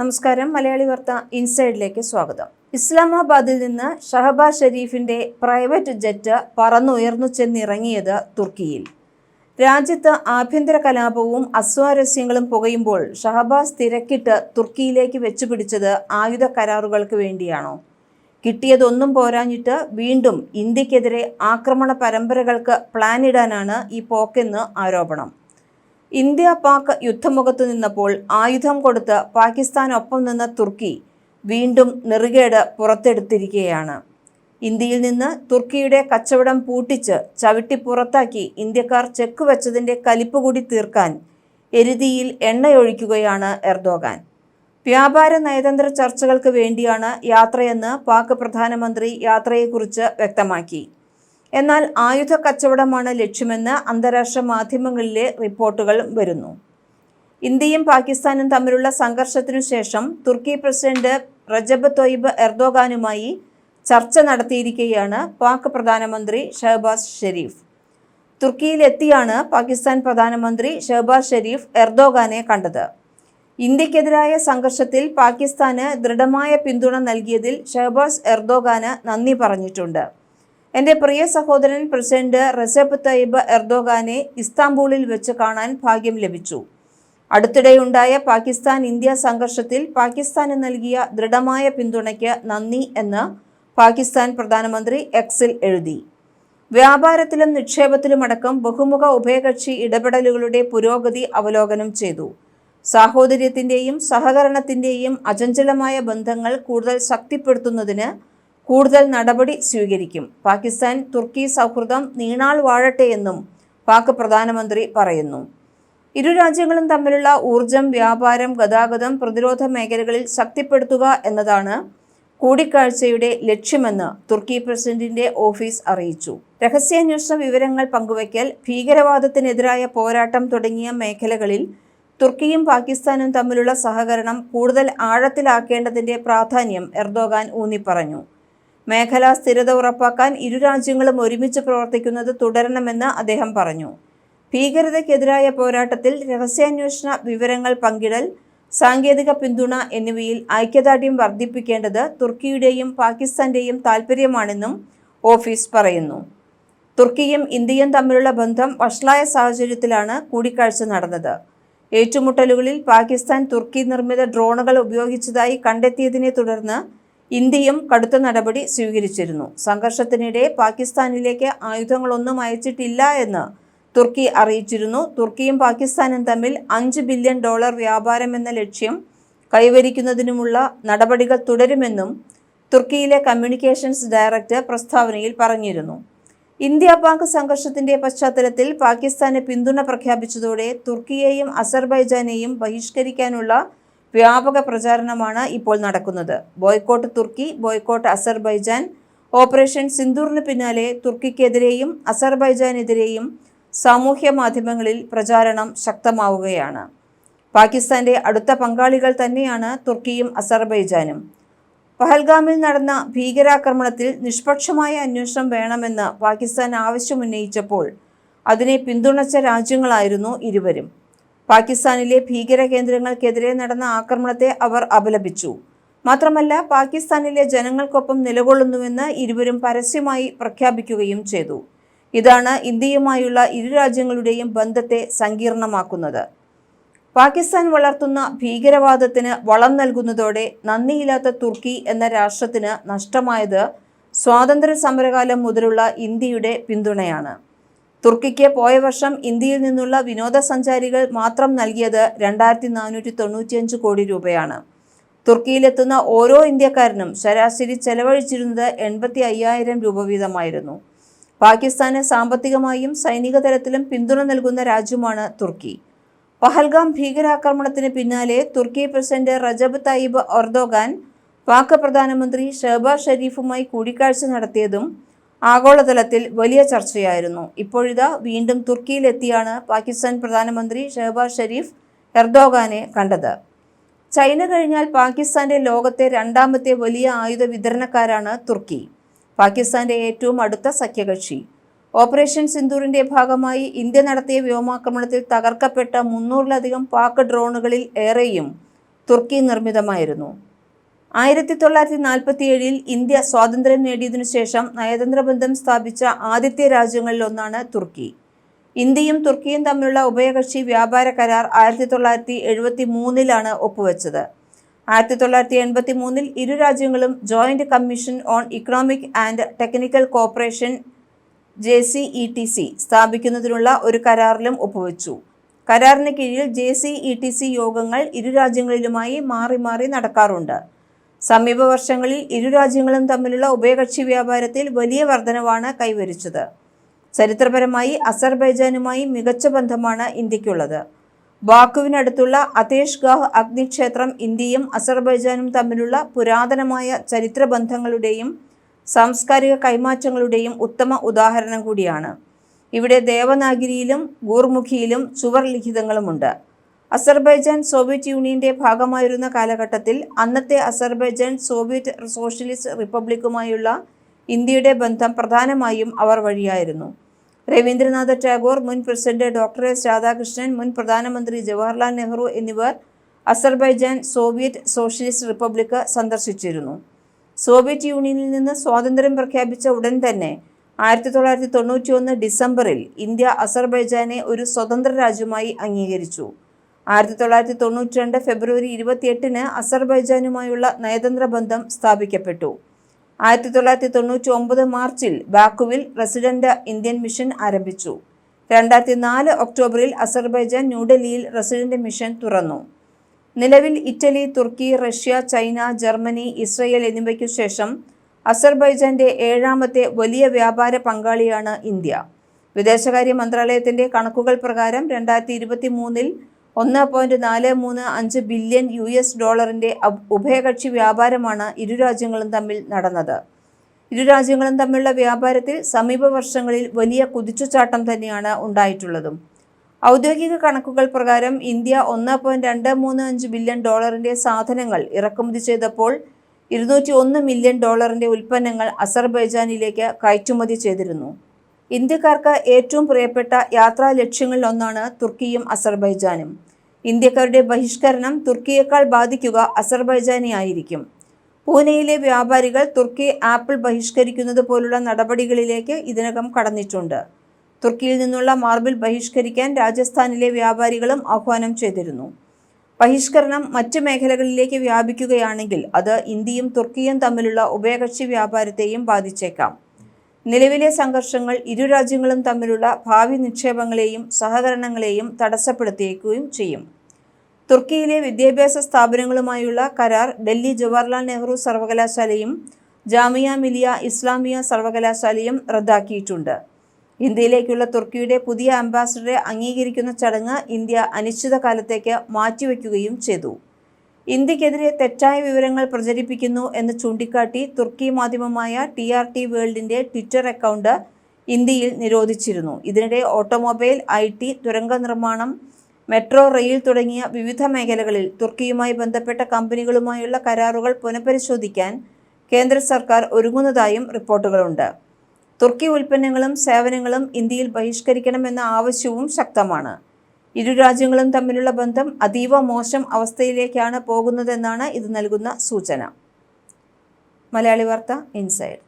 നമസ്കാരം. മലയാളി വാർത്ത ഇൻസൈഡിലേക്ക് സ്വാഗതം. ഇസ്ലാമാബാദിൽ നിന്ന് ഷഹബാസ് ഷെരീഫിന്റെ പ്രൈവറ്റ് ജെറ്റ് പറന്നുയർന്നു ചെന്നിറങ്ങിയത് തുർക്കിയിൽ. രാജ്യത്ത് ആഭ്യന്തര കലാപവും അസ്വാരസ്യങ്ങളും പുകയുമ്പോൾ ഷഹബാസ് തിരക്കിട്ട് തുർക്കിയിലേക്ക് വെച്ചുപിടിച്ചത് ആയുധ കരാറുകൾക്ക് വേണ്ടിയാണോ? കിട്ടിയതൊന്നും പോരാഞ്ഞിട്ട് വീണ്ടും ഇന്ത്യക്കെതിരെ ആക്രമണ പരമ്പരകൾക്ക് പ്ലാനിടാനാണ് ഈ പോക്കെന്ന് ആരോപണം. ഇന്ത്യ പാക് യുദ്ധമുഖത്തു നിന്നപ്പോൾ ആയുധം കൊടുത്ത് പാകിസ്ഥാനൊപ്പം നിന്ന തുർക്കി വീണ്ടും നെറുകേട് പുറത്തെടുത്തിരിക്കുകയാണ്. ഇന്ത്യയിൽ നിന്ന് തുർക്കിയുടെ കച്ചവടം പൂട്ടിച്ച് ചവിട്ടി പുറത്താക്കി ഇന്ത്യക്കാർ ചെക്ക് വെച്ചതിന്റെ കലിപ്പ് കൂടി തീർക്കാൻ എരുതിയിൽ എണ്ണയൊഴിക്കുകയാണ് എർദോഗാൻ. വ്യാപാര നയതന്ത്ര ചർച്ചകൾക്ക് വേണ്ടിയാണ് യാത്രയെന്ന് പാക് പ്രധാനമന്ത്രി യാത്രയെക്കുറിച്ച് വ്യക്തമാക്കി. എന്നാൽ ആയുധ കച്ചവടമാണ് ലക്ഷ്യമെന്ന് അന്താരാഷ്ട്ര മാധ്യമങ്ങളിലെ റിപ്പോർട്ടുകൾ വരുന്നു. ഇന്ത്യയും പാകിസ്ഥാനും തമ്മിലുള്ള സംഘർഷത്തിനു ശേഷം തുർക്കി പ്രസിഡന്റ് റജബ് തൊയ്ബ് എർദോഗാനുമായി ചർച്ച നടത്തിയിരിക്കുകയാണ് പാക് പ്രധാനമന്ത്രി ഷഹബാസ് ഷെരീഫ്. തുർക്കിയിലെത്തിയാണ് പാകിസ്ഥാൻ പ്രധാനമന്ത്രി ഷഹബാസ് ഷെരീഫ് എർദോഗാനെ കണ്ടത്. ഇന്ത്യക്കെതിരായ സംഘർഷത്തിൽ പാകിസ്ഥാന് ദൃഢമായ പിന്തുണ നൽകിയതിൽ ഷഹബാസ് എർദോഗാന് നന്ദി പറഞ്ഞിട്ടുണ്ട്. എന്റെ പ്രിയ സഹോദരൻ പ്രസിഡന്റ് റസബ് തയ്യബ് എർദോഗാനെ ഇസ്താംബൂളിൽ വെച്ച് കാണാൻ ഭാഗ്യം ലഭിച്ചു. അടുത്തിടെയുണ്ടായ പാകിസ്ഥാൻ ഇന്ത്യ സംഘർഷത്തിൽ പാകിസ്ഥാന് നൽകിയ ദൃഢമായ പിന്തുണയ്ക്ക് നന്ദി എന്ന് പാകിസ്ഥാൻ പ്രധാനമന്ത്രി എക്സിൽ എഴുതി. വ്യാപാരത്തിലും നിക്ഷേപത്തിലുമടക്കം ബഹുമുഖ ഉഭയകക്ഷി ഇടപെടലുകളുടെ പുരോഗതി അവലോകനം ചെയ്തു. സാഹോദര്യത്തിന്റെയും സഹകരണത്തിന്റെയും അചഞ്ചലമായ ബന്ധങ്ങൾ കൂടുതൽ ശക്തിപ്പെടുത്തുന്നതിന് കൂടുതൽ നടപടി സ്വീകരിക്കും. പാകിസ്ഥാൻ തുർക്കി സൗഹൃദം നീണാൾ വാഴട്ടെ എന്നും പാക് പ്രധാനമന്ത്രി പറയുന്നു. ഇരു രാജ്യങ്ങളും തമ്മിലുള്ള ഊർജം വ്യാപാരം ഗതാഗതം പ്രതിരോധ മേഖലകളിൽ ശക്തിപ്പെടുത്തുക എന്നതാണ് കൂടിക്കാഴ്ചയുടെ ലക്ഷ്യമെന്ന് തുർക്കി പ്രസിഡന്റിന്റെ ഓഫീസ് അറിയിച്ചു. രഹസ്യാന്വേഷണ വിവരങ്ങൾ പങ്കുവയ്ക്കൽ ഭീകരവാദത്തിനെതിരായ പോരാട്ടം തുടങ്ങിയ മേഖലകളിൽ തുർക്കിയും പാകിസ്ഥാനും തമ്മിലുള്ള സഹകരണം കൂടുതൽ ആഴത്തിലാക്കേണ്ടതിന്റെ പ്രാധാന്യം എർദോഗാൻ ഊന്നിപ്പറഞ്ഞു. മേഖലാ സ്ഥിരത ഉറപ്പാക്കാൻ ഇരു രാജ്യങ്ങളും ഒരുമിച്ച് പ്രവർത്തിക്കുന്നത് തുടരണമെന്ന് അദ്ദേഹം പറഞ്ഞു. ഭീകരതയ്ക്കെതിരായ പോരാട്ടത്തിൽ രഹസ്യാന്വേഷണ വിവരങ്ങൾ പങ്കിടൽ സാങ്കേതിക പിന്തുണ എന്നിവയിൽ ഐക്യദാർഢ്യം വർദ്ധിപ്പിക്കേണ്ടത് തുർക്കിയുടെയും പാകിസ്ഥാന്റെയും താൽപ്പര്യമാണെന്നും ഓഫീസ് പറയുന്നു. തുർക്കിയും ഇന്ത്യയും തമ്മിലുള്ള ബന്ധം വഷളായ സാഹചര്യത്തിലാണ് കൂടിക്കാഴ്ച നടന്നത്. ഏറ്റുമുട്ടലുകളിൽ പാകിസ്ഥാൻ തുർക്കി നിർമ്മിത ഡ്രോണുകൾ ഉപയോഗിച്ചതായി കണ്ടെത്തിയതിനെ തുടർന്ന് ഇന്ത്യയും കടുത്ത നടപടി സ്വീകരിച്ചിരുന്നു. സംഘർഷത്തിനിടെ പാകിസ്ഥാനിലേക്ക് ആയുധങ്ങളൊന്നും അയച്ചിട്ടില്ല എന്ന് തുർക്കി അറിയിച്ചിരുന്നു. തുർക്കിയും പാകിസ്ഥാനും തമ്മിൽ അഞ്ച് ബില്യൺ ഡോളർ വ്യാപാരം എന്ന ലക്ഷ്യം കൈവരിക്കുന്നതിനുമുള്ള നടപടികൾ തുടരുമെന്നും തുർക്കിയിലെ കമ്മ്യൂണിക്കേഷൻസ് ഡയറക്ടർ പ്രസ്താവനയിൽ പറഞ്ഞിരുന്നു. ഇന്ത്യ പാക് സംഘർഷത്തിന്റെ പശ്ചാത്തലത്തിൽ പാകിസ്ഥാന് പിന്തുണ പ്രഖ്യാപിച്ചതോടെ തുർക്കിയെയും അസർബൈജാനെയും ബഹിഷ്കരിക്കാനുള്ള വ്യാപക പ്രചാരണമാണ് ഇപ്പോൾ നടക്കുന്നത്. Boycott Turkey boycott Azerbaijan operation സിന്ദൂറിന് പിന്നാലെ തുർക്കിക്കെതിരെയും അസർബൈജാനെതിരെയും സാമൂഹ്യ മാധ്യമങ്ങളിൽ പ്രചാരണം ശക്തമാവുകയാണ്. പാകിസ്ഥാന്റെ അടുത്ത പങ്കാളികൾ തന്നെയാണ് തുർക്കിയും അസർബൈജാനും. പഹൽഗാമിൽ നടന്ന ഭീകരാക്രമണത്തിൽ നിഷ്പക്ഷമായ അന്വേഷണം വേണമെന്ന് പാകിസ്ഥാൻ ആവശ്യമുന്നയിച്ചപ്പോൾ അതിനെ പിന്തുണച്ച രാജ്യങ്ങളായിരുന്നു ഇരുവരും. പാകിസ്ഥാനിലെ ഭീകര കേന്ദ്രങ്ങൾക്കെതിരെ നടന്ന ആക്രമണത്തെ അവർ അപലപിച്ചു. മാത്രമല്ല പാകിസ്ഥാനിലെ ജനങ്ങൾക്കൊപ്പം നിലകൊള്ളുന്നുവെന്ന് ഇരുവരും പരസ്യമായി പ്രഖ്യാപിക്കുകയും ചെയ്തു. ഇതാണ് ഇന്ത്യയുമായുള്ള ഇരു രാജ്യങ്ങളുടെയും ബന്ധത്തെ സങ്കീർണമാക്കുന്നത്. പാകിസ്ഥാൻ വളർത്തുന്ന ഭീകരവാദത്തിന് വളം നൽകുന്നതോടെ നന്ദിയില്ലാത്ത തുർക്കി എന്ന രാഷ്ട്രത്തിന് നഷ്ടമായത് സ്വാതന്ത്ര്യ സമരകാലം മുതലുള്ള ഇന്ത്യയുടെ പിന്തുണയാണ്. തുർക്കിക്ക് പോയ വർഷം ഇന്ത്യയിൽ നിന്നുള്ള വിനോദസഞ്ചാരികൾ മാത്രം നൽകിയത് രണ്ടായിരത്തി നാനൂറ്റി തൊണ്ണൂറ്റിയഞ്ച് കോടി രൂപയാണ്. തുർക്കിയിലെത്തുന്ന ഓരോ ഇന്ത്യക്കാരനും ശരാശരി ചെലവഴിച്ചിരുന്നത് എൺപത്തി അയ്യായിരം രൂപ വീതമായിരുന്നു. പാകിസ്ഥാന് സാമ്പത്തികമായും സൈനിക തലത്തിലും പിന്തുണ നൽകുന്ന രാജ്യമാണ് തുർക്കി. പഹൽഗാം ഭീകരാക്രമണത്തിന് പിന്നാലെ Turkey president Recep Tayyip Erdogan Pak പ്രധാനമന്ത്രി ഷെഹബാസ് ഷെരീഫുമായി കൂടിക്കാഴ്ച നടത്തിയതും ആഗോളതലത്തിൽ വലിയ ചർച്ചയായിരുന്നു. ഇപ്പോഴിതാ വീണ്ടും തുർക്കിയിലെത്തിയാണ് പാകിസ്ഥാൻ പ്രധാനമന്ത്രി ഷഹബാസ് ഷെരീഫ് എർദോഗാനെ കണ്ടത്. ചൈന കഴിഞ്ഞാൽ പാകിസ്ഥാന്റെ ലോകത്തെ രണ്ടാമത്തെ വലിയ ആയുധ വിതരണക്കാരാണ് തുർക്കി. പാകിസ്ഥാന്റെ ഏറ്റവും അടുത്ത സഖ്യകക്ഷി. ഓപ്പറേഷൻ സിന്ദൂറിന്റെ ഭാഗമായി ഇന്ത്യ നടത്തിയ വ്യോമാക്രമണത്തിൽ തകർക്കപ്പെട്ട മുന്നൂറിലധികം പാക് ഡ്രോണുകളിൽ ഏറെയും തുർക്കി നിർമ്മിതമായിരുന്നു. ആയിരത്തി തൊള്ളായിരത്തി നാൽപ്പത്തി ഏഴിൽ ഇന്ത്യ സ്വാതന്ത്ര്യം നേടിയതിനു ശേഷം നയതന്ത്ര ബന്ധം സ്ഥാപിച്ച ആദ്യത്തെ രാജ്യങ്ങളിലൊന്നാണ് തുർക്കി. ഇന്ത്യയും തുർക്കിയും തമ്മിലുള്ള ഉഭയകക്ഷി വ്യാപാര കരാർ ആയിരത്തി തൊള്ളായിരത്തി എഴുപത്തി മൂന്നിലാണ് ഒപ്പുവെച്ചത്. ആയിരത്തി തൊള്ളായിരത്തി എൺപത്തി മൂന്നിൽ ഇരു രാജ്യങ്ങളും joint commission on economic and technical cooperation J C E T C സ്ഥാപിക്കുന്നതിനുള്ള ഒരു കരാറിലും ഒപ്പുവെച്ചു. കരാറിന് കീഴിൽ J C E T C യോഗങ്ങൾ ഇരു രാജ്യങ്ങളിലുമായി മാറി മാറി നടക്കാറുണ്ട്. സമീപ വർഷങ്ങളിൽ ഇരു രാജ്യങ്ങളും തമ്മിലുള്ള ഉഭയകക്ഷി വ്യാപാരത്തിൽ വലിയ വർധനവാണ് കൈവരിച്ചത്. ചരിത്രപരമായി അസർബൈജാനുമായി മികച്ച ബന്ധമാണ് ഇന്ത്യക്കുള്ളത്. ബാക്കുവിനടുത്തുള്ള അതേഷ് ഗാഹ് അഗ്നിക്ഷേത്രം ഇന്ത്യയും അസർബൈജാനും തമ്മിലുള്ള പുരാതനമായ ചരിത്ര ബന്ധങ്ങളുടെയും സാംസ്കാരിക കൈമാറ്റങ്ങളുടെയും ഉത്തമ ഉദാഹരണം കൂടിയാണ്. ഇവിടെ ദേവനാഗിരിയിലും ഗൂർമുഖിയിലും ചുവർ ലിഖിതങ്ങളുമുണ്ട്. അസർബൈജാൻ സോവിയറ്റ് യൂണിയന്റെ ഭാഗമായിരുന്ന കാലഘട്ടത്തിൽ അന്നത്തെ അസർബൈജാൻ സോവിയറ്റ് സോഷ്യലിസ്റ്റ് റിപ്പബ്ലിക്കുമായുള്ള ഇന്ത്യയുടെ ബന്ധം പ്രധാനമായും അവർ വഴിയായിരുന്നു. രവീന്ദ്രനാഥ ടാഗോർ മുൻ പ്രസിഡന്റ് ഡോക്ടർ എസ് രാധാകൃഷ്ണൻ മുൻ പ്രധാനമന്ത്രി ജവഹർലാൽ നെഹ്റു എന്നിവർ അസർബൈജാൻ സോവിയറ്റ് സോഷ്യലിസ്റ്റ് റിപ്പബ്ലിക്ക് സന്ദർശിച്ചിരുന്നു. സോവിയറ്റ് യൂണിയനിൽ നിന്ന് സ്വാതന്ത്ര്യം പ്രഖ്യാപിച്ച ഉടൻ തന്നെ ആയിരത്തി തൊള്ളായിരത്തി തൊണ്ണൂറ്റി ഒന്ന് ഡിസംബറിൽ ഇന്ത്യ അസർബൈജാനെ ഒരു സ്വതന്ത്ര രാജ്യമായി അംഗീകരിച്ചു. ആയിരത്തി തൊള്ളായിരത്തി തൊണ്ണൂറ്റി രണ്ട് ഫെബ്രുവരി ഇരുപത്തിയെട്ടിന് അസർബൈജാനുമായുള്ള നയതന്ത്ര ബന്ധം സ്ഥാപിക്കപ്പെട്ടു. ആയിരത്തി തൊള്ളായിരത്തി തൊണ്ണൂറ്റി ഒമ്പത് മാർച്ചിൽ ബാക്കുവിൽ റെസിഡന്റ് ഇന്ത്യൻ മിഷൻ ആരംഭിച്ചു. രണ്ടായിരത്തി നാല് ഒക്ടോബറിൽ അസർബൈജാൻ ന്യൂഡൽഹിയിൽ റെസിഡന്റ് മിഷൻ തുറന്നു. നിലവിൽ Italy Turkey Russia China Germany Israel എന്നിവയ്ക്കു ശേഷം അസർബൈജാന്റെ ഏഴാമത്തെ വലിയ വ്യാപാര പങ്കാളിയാണ് ഇന്ത്യ. വിദേശകാര്യ മന്ത്രാലയത്തിന്റെ കണക്കുകൾ പ്രകാരം രണ്ടായിരത്തി ഇരുപത്തി മൂന്നിൽ ഒന്ന് പോയിന്റ് നാല് മൂന്ന് അഞ്ച് ബില്യൺ യു എസ് ഡോളറിന്റെ ഉഭയകക്ഷി വ്യാപാരമാണ് ഇരു രാജ്യങ്ങളും തമ്മിൽ നടന്നത്. ഇരു രാജ്യങ്ങളും തമ്മിലുള്ള വ്യാപാരത്തിൽ സമീപ വർഷങ്ങളിൽ വലിയ കുതിച്ചുചാട്ടം തന്നെയാണ് ഉണ്ടായിട്ടുള്ളതും. ഔദ്യോഗിക കണക്കുകൾ പ്രകാരം ഇന്ത്യ ഒന്ന് പോയിന്റ് രണ്ട് മൂന്ന് അഞ്ച് ബില്യൺ ഡോളറിന്റെ സാധനങ്ങൾ ഇറക്കുമതി ചെയ്തപ്പോൾ ഇരുന്നൂറ്റി ഒന്ന് മില്യൺ ഡോളറിന്റെ ഉൽപ്പന്നങ്ങൾ അസർബൈജാനിലേക്ക് കയറ്റുമതി ചെയ്തിരുന്നു. ഇന്ത്യക്കാർക്ക് ഏറ്റവും പ്രിയപ്പെട്ട യാത്രാ ലക്ഷ്യങ്ങളിലൊന്നാണ് തുർക്കിയും അസർബൈജാനും. ഇന്ത്യക്കാരുടെ ബഹിഷ്കരണം തുർക്കിയേക്കാൾ ബാധിക്കുക അസർബൈജാനെ ആയിരിക്കും പൂനെയിലെ വ്യാപാരികൾ തുർക്കി ആപ്പിൾ ബഹിഷ്കരിക്കുന്നത് പോലുള്ള നടപടികളിലേക്ക് ഇതിനകം കടന്നിട്ടുണ്ട്. തുർക്കിയിൽ നിന്നുള്ള മാർബിൾ ബഹിഷ്കരിക്കാൻ രാജസ്ഥാനിലെ വ്യാപാരികളും ആഹ്വാനം ചെയ്തിരുന്നു. ബഹിഷ്കരണം മറ്റ് മേഖലകളിലേക്ക് വ്യാപിക്കുകയാണെങ്കിൽ അത് ഇന്ത്യയും തുർക്കിയും തമ്മിലുള്ള ഉഭയകക്ഷി വ്യാപാരത്തെയും ബാധിച്ചേക്കാം. നിലവിലെ സംഘർഷങ്ങൾ ഇരു രാജ്യങ്ങളും തമ്മിലുള്ള ഭാവി നിക്ഷേപങ്ങളെയും സഹകരണങ്ങളെയും തടസ്സപ്പെടുത്തിയേക്കുകയും ചെയ്യും. തുർക്കിയിലെ വിദ്യാഭ്യാസ സ്ഥാപനങ്ങളുമായുള്ള കരാർ ഡൽഹി ജവഹർലാൽ നെഹ്റു സർവകലാശാലയും ജാമിയ മിലിയ ഇസ്ലാമിയ സർവകലാശാലയും റദ്ദാക്കിയിട്ടുണ്ട്. ഇന്ത്യയിലേക്കുള്ള തുർക്കിയുടെ പുതിയ അംബാസഡറെ അംഗീകരിക്കുന്ന ചടങ്ങ് ഇന്ത്യ അനിശ്ചിതകാലത്തേക്ക് മാറ്റിവെക്കുകയും ചെയ്തു. ഇന്ത്യക്കെതിരെ തെറ്റായ വിവരങ്ങൾ പ്രചരിപ്പിക്കുന്നു എന്ന് ചൂണ്ടിക്കാട്ടി തുർക്കി മാധ്യമമായ ടി ആർ ടി വേൾഡിന്റെ ട്വിറ്റർ അക്കൗണ്ട് ഇന്ത്യയിൽ നിരോധിച്ചിരുന്നു. ഇതിനിടെ ഓട്ടോമൊബൈൽ ഐ ടി തുരങ്ക നിർമ്മാണം മെട്രോ റെയിൽ തുടങ്ങിയ വിവിധ മേഖലകളിൽ തുർക്കിയുമായി ബന്ധപ്പെട്ട കമ്പനികളുമായുള്ള കരാറുകൾ പുനഃപരിശോധിക്കാൻ കേന്ദ്ര സർക്കാർ ഒരുങ്ങുന്നതായും റിപ്പോർട്ടുകളുണ്ട്. തുർക്കി ഉൽപ്പന്നങ്ങളും സേവനങ്ങളും ഇന്ത്യയിൽ ബഹിഷ്കരിക്കണമെന്ന ആവശ്യവും ശക്തമാണ്. ഇരു രാജ്യങ്ങളും തമ്മിലുള്ള ബന്ധം അതീവ മോശം അവസ്ഥയിലേക്കാണ് പോകുന്നതെന്നാണ് ഇത് നൽകുന്ന സൂചന. മലയാളി വാർത്ത ഇൻസൈഡ്.